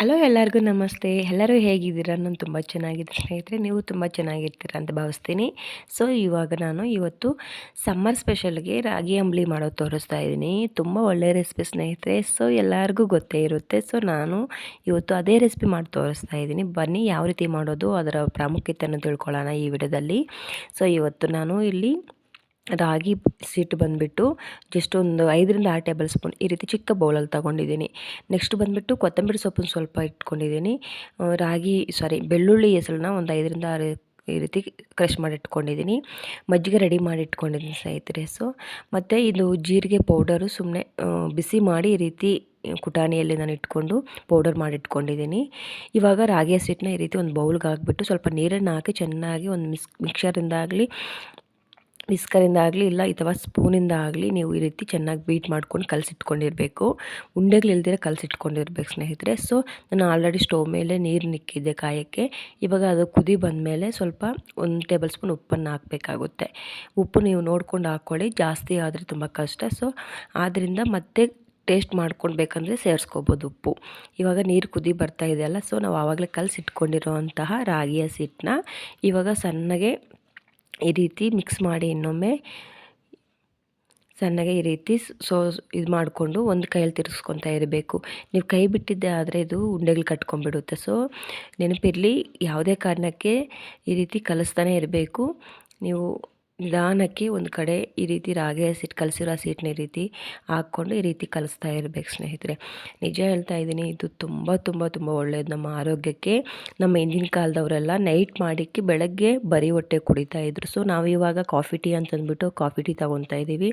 Hello ಎಲ್ಲರಿಗೂ ನಮಸ್ತೆ. ಎಲ್ಲರೂ ಹೇಗಿದ್ದೀರಾ? ನಾನು ತುಂಬ ಚೆನ್ನಾಗಿದ್ದೀನಿ. ಸ್ನೇಹಿತರೆ, ನೀವು ತುಂಬ ಚೆನ್ನಾಗಿರ್ತೀರ ಅಂತ ಭಾವಿಸ್ತೀನಿ. ಸೊ ಇವಾಗ ನಾನು ಇವತ್ತು ಸಮ್ಮರ್ ಸ್ಪೆಷಲ್ಗೆ ರಾಗಿ ಅಂಬ್ಲಿ ಮಾಡೋದು ತೋರಿಸ್ತಾ ಇದ್ದೀನಿ. ತುಂಬ ಒಳ್ಳೆಯ ರೆಸಿಪಿ ಸ್ನೇಹಿತರೆ. ಸೊ ಎಲ್ಲರಿಗೂ ಗೊತ್ತೇ ಇರುತ್ತೆ. ಸೊ ನಾನು ಇವತ್ತು ಅದೇ ರೆಸಿಪಿ ಮಾಡಿ ತೋರಿಸ್ತಾ ಇದ್ದೀನಿ. ಬನ್ನಿ ಯಾವ ರೀತಿ ಮಾಡೋದು, ಅದರ ಪ್ರಾಮುಖ್ಯತೆಯನ್ನು ತಿಳ್ಕೊಳ್ಳೋಣ ಈ ವಿಡಿಯೋದಲ್ಲಿ. ಸೊ ಇವತ್ತು ನಾನು ಇಲ್ಲಿ ರಾಗಿ ಸಿಟ್ಟು ಬಂದುಬಿಟ್ಟು ಜಸ್ಟ್ ಒಂದು ಐದರಿಂದ ಆರು ಟೇಬಲ್ ಸ್ಪೂನ್ ಈ ರೀತಿ ಚಿಕ್ಕ ಬೌಲಲ್ಲಿ ತೊಗೊಂಡಿದ್ದೀನಿ. ನೆಕ್ಸ್ಟ್ ಬಂದುಬಿಟ್ಟು ಕೊತ್ತಂಬರಿ ಸೊಪ್ಪನ್ನು ಸ್ವಲ್ಪ ಇಟ್ಕೊಂಡಿದ್ದೀನಿ. ರಾಗಿ, ಸಾರಿ, ಬೆಳ್ಳುಳ್ಳಿ ಹೆಸರನ್ನ ಒಂದು ಐದರಿಂದ ಆರು ಈ ರೀತಿ ಕ್ರಷ್ ಮಾಡಿ ಇಟ್ಕೊಂಡಿದ್ದೀನಿ ಮಜ್ಜಿಗೆ ರೆಡಿ ಮಾಡಿ ಇಟ್ಕೊಂಡಿದ್ದೀನಿ ಸ್ನೇಹಿತರೆ. ಸೊ ಮತ್ತು ಇದು ಜೀರಿಗೆ ಪೌಡರು ಸುಮ್ಮನೆ ಬಿಸಿ ಮಾಡಿ ಈ ರೀತಿ ಕುಟಾಣಿಯಲ್ಲಿ ನಾನು ಇಟ್ಕೊಂಡು ಪೌಡರ್ ಮಾಡಿಟ್ಕೊಂಡಿದ್ದೀನಿ. ಇವಾಗ ರಾಗಿ ಹಸಿಟ್ಟನ್ನ ಈ ರೀತಿ ಒಂದು ಬೌಲ್ಗೆ ಹಾಕ್ಬಿಟ್ಟು ಸ್ವಲ್ಪ ನೀರನ್ನು ಹಾಕಿ ಚೆನ್ನಾಗಿ ಒಂದು ಮಿಕ್ಸ್ ಮಿಕ್ಸರಿಂದ ಆಗಲಿ ವಿಸ್ಕರಿಂದ ಆಗಲಿ ಇಲ್ಲ ಅಥವಾ ಸ್ಪೂನಿಂದ ಆಗಲಿ ನೀವು ಈ ರೀತಿ ಚೆನ್ನಾಗಿ ಬೀಟ್ ಮಾಡ್ಕೊಂಡು ಕಲಸಿಟ್ಕೊಂಡಿರಬೇಕು. ಉಂಡೆಗಳಿಲ್ದಿರ ಕಲಸಿಟ್ಕೊಂಡಿರ್ಬೇಕು ಸ್ನೇಹಿತರೆ. ಸೊ ನಾನು ಆಲ್ರೆಡಿ ಸ್ಟೋವ್ ಮೇಲೆ ನೀರು ನಿಕ್ಕಿದ್ದೆ ಕಾಯಕ್ಕೆ. ಇವಾಗ ಅದು ಕುದಿ ಬಂದಮೇಲೆ ಸ್ವಲ್ಪ ಒಂದು ಟೇಬಲ್ ಸ್ಪೂನ್ ಉಪ್ಪನ್ನು ಹಾಕಬೇಕಾಗುತ್ತೆ. ಉಪ್ಪು ನೀವು ನೋಡ್ಕೊಂಡು ಹಾಕ್ಕೊಳ್ಳಿ. ಜಾಸ್ತಿ ಆದರೆ ತುಂಬ ಕಷ್ಟ. ಸೊ ಆದ್ದರಿಂದ ಮತ್ತೆ ಟೇಸ್ಟ್ ಮಾಡ್ಕೊಳ್ಬೇಕಂದ್ರೆ ಸೇರಿಸ್ಕೋಬೋದು ಉಪ್ಪು. ಇವಾಗ ನೀರು ಕುದಿ ಬರ್ತಾ ಇದೆಯಲ್ಲ ಸೊ ನಾವು ಆವಾಗಲೇ ಕಲಸಿಟ್ಕೊಂಡಿರೋ ಅಂತಹ ರಾಗಿಯ ಸಿಟ್ಟನ್ನ ಇವಾಗ ಸಣ್ಣಗೆ ಈ ರೀತಿ ಮಿಕ್ಸ್ ಮಾಡಿ ಇನ್ನೊಮ್ಮೆ ಸಣ್ಣಗೆ ಈ ರೀತಿ ಸೋ ಇದು ಮಾಡಿಕೊಂಡು ಒಂದು ಕೈಯಲ್ಲಿ ತಿರ್ಸ್ಕೊತಾ ಇರಬೇಕು. ನೀವು ಕೈ ಬಿಟ್ಟಿದ್ದೆ ಆದರೆ ಇದು ಉಂಡೆಗಳು ಕಟ್ಕೊಂಡ್ಬಿಡುತ್ತೆ. ಸೊ ನೆನಪಿರಲಿ, ಯಾವುದೇ ಕಾರಣಕ್ಕೆ ಈ ರೀತಿ ಕಲಿಸ್ತಾನೆ ಇರಬೇಕು. ನೀವು ನಿಧಾನಕ್ಕೆ ಒಂದು ಕಡೆ ಈ ರೀತಿ ರಾಗಿ ಹಸಿಟ್ಟು ಕಲಸಿರೋ ಹಸಿಟ್ಟನ್ನ ಈ ರೀತಿ ಹಾಕ್ಕೊಂಡು ಈ ರೀತಿ ಕಲಿಸ್ತಾ ಇರಬೇಕು ಸ್ನೇಹಿತರೆ. ನಿಜ ಹೇಳ್ತಾ ಇದ್ದೀನಿ, ಇದು ತುಂಬ ತುಂಬ ತುಂಬ ಒಳ್ಳೆಯದು ನಮ್ಮ ಆರೋಗ್ಯಕ್ಕೆ, ನಮ್ಮ ಹಿಂದಿನ ಕಾಲದವರೆಲ್ಲ ನೈಟ್ ಮಾಡಿಕ್ಕೆ ಬೆಳಗ್ಗೆ ಬರೀ ಹೊಟ್ಟೆ ಕುಡಿತಾ ಇದ್ರು. ಸೊ ನಾವು ಇವಾಗ ಕಾಫಿ ಟೀ ಅಂತಂದ್ಬಿಟ್ಟು ಕಾಫಿ ಟೀ ತೊಗೊತಾ ಇದ್ದೀವಿ.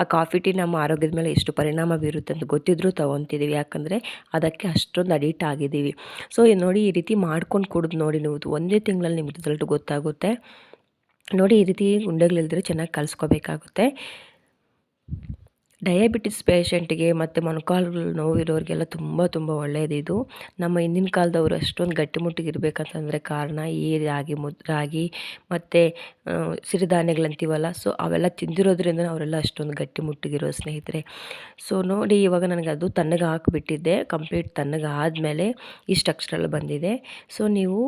ಆ ಕಾಫಿ ಟೀ ನಮ್ಮ ಆರೋಗ್ಯದ ಮೇಲೆ ಎಷ್ಟು ಪರಿಣಾಮ ಬೀರುತ್ತೆ ಅಂತ ಗೊತ್ತಿದ್ರೂ ತೊಗೊತಿದ್ದೀವಿ ಯಾಕಂದರೆ ಅದಕ್ಕೆ ಅಷ್ಟೊಂದು ಅಡಿಟ್ ಆಗಿದ್ದೀವಿ. ಸೊ ನೋಡಿ ಈ ರೀತಿ ಮಾಡ್ಕೊಂಡು ಕುಡಿದು ನೋಡಿ ನೀವು, ಒಂದೇ ತಿಂಗಳಲ್ಲಿ ನಿಮ್ಗೆ ರಿಸಲ್ಟ್ ಗೊತ್ತಾಗುತ್ತೆ. ನೋಡಿ ಈ ರೀತಿ ಗುಂಡೆಗಳಿಲ್ದ್ರೆ ಚೆನ್ನಾಗಿ ಕಲಿಸ್ಕೋಬೇಕಾಗುತ್ತೆ ಡಯಾಬಿಟಿಸ್ ಪೇಷಂಟಿಗೆ ಮತ್ತು ಮೊಣಕಾಲುಗಳು ನೋವಿರೋರಿಗೆಲ್ಲ ತುಂಬ ತುಂಬ ಒಳ್ಳೆಯದು ಇದು. ನಮ್ಮ ಹಿಂದಿನ ಕಾಲದವರು ಅಷ್ಟೊಂದು ಗಟ್ಟಿಮುಟ್ಟಿಗೆ ಇರಬೇಕಂತಂದರೆ ಕಾರಣ ಈ ರಾಗಿ ಮುದ್ ರಾಗಿ ಮತ್ತು ಸಿರಿಧಾನ್ಯಗಳಂತೀವಲ್ಲ, ಸೊ ಅವೆಲ್ಲ ತಿಂದಿರೋದ್ರಿಂದ ಅವರೆಲ್ಲ ಅಷ್ಟೊಂದು ಗಟ್ಟಿಮುಟ್ಟಿಗಿರೋ ಸ್ನೇಹಿತರೆ. ಸೊ ನೋಡಿ ಇವಾಗ ನನಗೆ ಅದು ತಣ್ಣಗೆ ಹಾಕಿಬಿಟ್ಟಿದ್ದೆ ಕಂಪ್ಲೀಟ್ ತಣ್ಣಗೆ ಆದಮೇಲೆ ಇಷ್ಟು ಸ್ಟ್ರಕ್ಚರಲ್ಲಿ ಬಂದಿದೆ. ಸೊ ನೀವು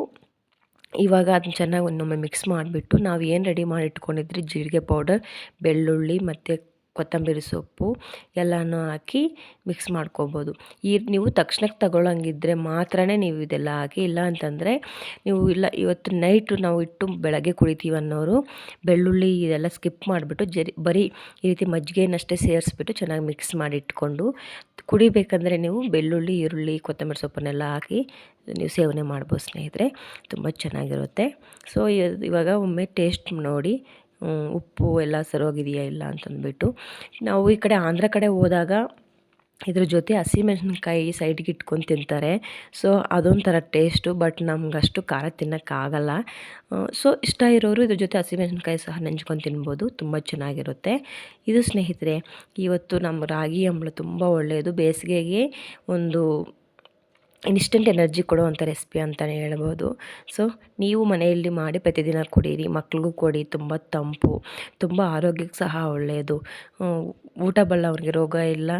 ಇವಾಗ ಅದನ್ನ ಚೆನ್ನಾಗಿ ಒಂದೊಮ್ಮೆ ಮಿಕ್ಸ್ ಮಾಡಿಬಿಟ್ಟು ನಾವು ಏನು ರೆಡಿ ಮಾಡಿ ಇಟ್ಕೊಂಡಿದ್ರಿ? ಜೀರಿಗೆ ಪೌಡರ್ ಬೆಳ್ಳುಳ್ಳಿ ಮತ್ತು ಕೊತ್ತಂಬರಿ ಸೊಪ್ಪು ಎಲ್ಲನೂ ಹಾಕಿ ಮಿಕ್ಸ್ ಮಾಡ್ಕೊಬೋದು. ಈ ನೀವು ತಕ್ಷಣಕ್ಕೆ ತಗೊಳ್ಳೋಂಗಿದ್ರೆ ಮಾತ್ರ ನೀವು ಇದೆಲ್ಲ ಹಾಕಿ, ಇಲ್ಲ ಅಂತಂದರೆ ನೀವು ಇಲ್ಲ ಇವತ್ತು ನೈಟು ನಾವು ಇಟ್ಟು ಬೆಳಗ್ಗೆ ಕುಡಿತೀವಿ ಅನ್ನೋರು ಬೆಳ್ಳುಳ್ಳಿ ಇದೆಲ್ಲ ಸ್ಕಿಪ್ ಮಾಡಿಬಿಟ್ಟು ಜರಿ, ಬರೀ ಈ ರೀತಿ ಮಜ್ಜಿಗೆನಷ್ಟೇ ಸೇರಿಸ್ಬಿಟ್ಟು ಚೆನ್ನಾಗಿ ಮಿಕ್ಸ್ ಮಾಡಿ ಇಟ್ಕೊಂಡು ಕುಡಿಬೇಕಂದ್ರೆ ನೀವು ಬೆಳ್ಳುಳ್ಳಿ, ಈರುಳ್ಳಿ, ಕೊತ್ತಂಬರಿ ಸೊಪ್ಪನ್ನೆಲ್ಲ ಹಾಕಿ ನೀವು ಸೇವನೆ ಮಾಡ್ಬೋದು ಸ್ನೇಹಿತರೆ. ತುಂಬ ಚೆನ್ನಾಗಿರುತ್ತೆ. ಸೊ ಇವಾಗ ಒಮ್ಮೆ ಟೇಸ್ಟ್ ನೋಡಿ ಉಪ್ಪು ಎಲ್ಲ ಸರೋಗಿದೆಯಾ ಇಲ್ಲ ಅಂತಂದ್ಬಿಟ್ಟು. ನಾವು ಈ ಕಡೆ ಆಂಧ್ರ ಕಡೆ ಹೋದಾಗ ಇದ್ರ ಜೊತೆ ಹಸಿಮೆಣ್ಸಿನ್ಕಾಯಿ ಸೈಡ್ಗೆ ಇಟ್ಕೊಂಡು ತಿಂತಾರೆ. ಸೊ ಅದೊಂಥರ ಟೇಸ್ಟು ಬಟ್ ನಮ್ಗೆ ಅಷ್ಟು ಖಾರ ತಿನ್ನೋಕ್ಕಾಗಲ್ಲ. ಸೊ ಇಷ್ಟ ಇರೋರು ಇದ್ರ ಜೊತೆ ಹಸಿಮೆಣ್ಸಿನ್ಕಾಯಿ ಸಹ ನೆಂಚ್ಕೊಂಡು ತಿನ್ಬೋದು. ತುಂಬ ಚೆನ್ನಾಗಿರುತ್ತೆ. ಇದು ಸ್ನೇಹಿತರೆ, ಇವತ್ತು ನಮ್ಮ ರಾಗಿ ಅಂಬಳು ತುಂಬ ಒಳ್ಳೆಯದು. ಬೇಸಿಗೆಗೆ ಒಂದು ಇನ್ಸ್ಟೆಂಟ್ ಎನರ್ಜಿ ಕೊಡುವಂಥ ರೆಸಿಪಿ ಅಂತಲೇ ಹೇಳ್ಬೋದು. ಸೊ, ನೀವು ಮನೆಯಲ್ಲಿ ಮಾಡಿ ಪ್ರತಿದಿನ ಕುಡೀರಿ, ಮಕ್ಳಿಗೂ ಕೊಡಿ, ತುಂಬ ತಂಪು, ತುಂಬ ಆರೋಗ್ಯಕ್ಕೆ ಸಹ ಒಳ್ಳೆಯದು ಊಟ ಬಲ್ಲ ಅವ್ರಿಗೆ ರೋಗ ಇಲ್ಲ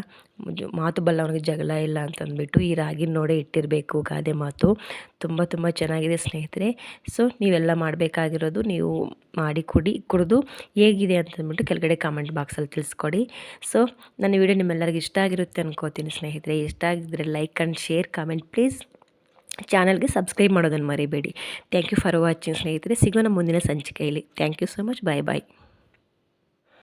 ಮಾತು ಬಲ್ಲವನಿಗೆ ಜಗಳ ಇಲ್ಲ ಅಂತಂದ್ಬಿಟ್ಟು ಈ ರಾಗಿ ನೋಡೇ ಇಟ್ಟಿರಬೇಕು ಗಾದೆ ಮಾತು. ತುಂಬ ತುಂಬ ಚೆನ್ನಾಗಿದೆ ಸ್ನೇಹಿತರೆ. ಸೊ, ನೀವೆಲ್ಲ ಮಾಡಬೇಕಾಗಿರೋದು ನೀವು ಮಾಡಿ ಕುಡಿ, ಕುಡಿದು ಹೇಗಿದೆ ಅಂತಂದ್ಬಿಟ್ಟು ಕೆಳಗಡೆ ಕಾಮೆಂಟ್ ಬಾಕ್ಸಲ್ಲಿ ತಿಳಿಸ್ಕೊಡಿ. ಸೊ, ನನ್ನ ವಿಡಿಯೋ ನಿಮ್ಮೆಲ್ಲರಿಗೂ ಇಷ್ಟ ಆಗಿರುತ್ತೆ ಅನ್ಕೋತೀನಿ ಸ್ನೇಹಿತರೆ. ಇಷ್ಟ ಆಗಿದ್ದರೆ like and share comment please ಚಾನಲ್ಗೆ ಸಬ್ಸ್ಕ್ರೈಬ್ ಮಾಡೋದನ್ನು ಮರಿಬೇಡಿ. ಥ್ಯಾಂಕ್ ಯು ಫಾರ್ ವಾಚಿಂಗ್ ಸ್ನೇಹಿತರೆ. ಸಿಗೋಣ ಮುಂದಿನ ಸಂಚಿಕೆಯಲ್ಲಿ. Thank you so much bye bye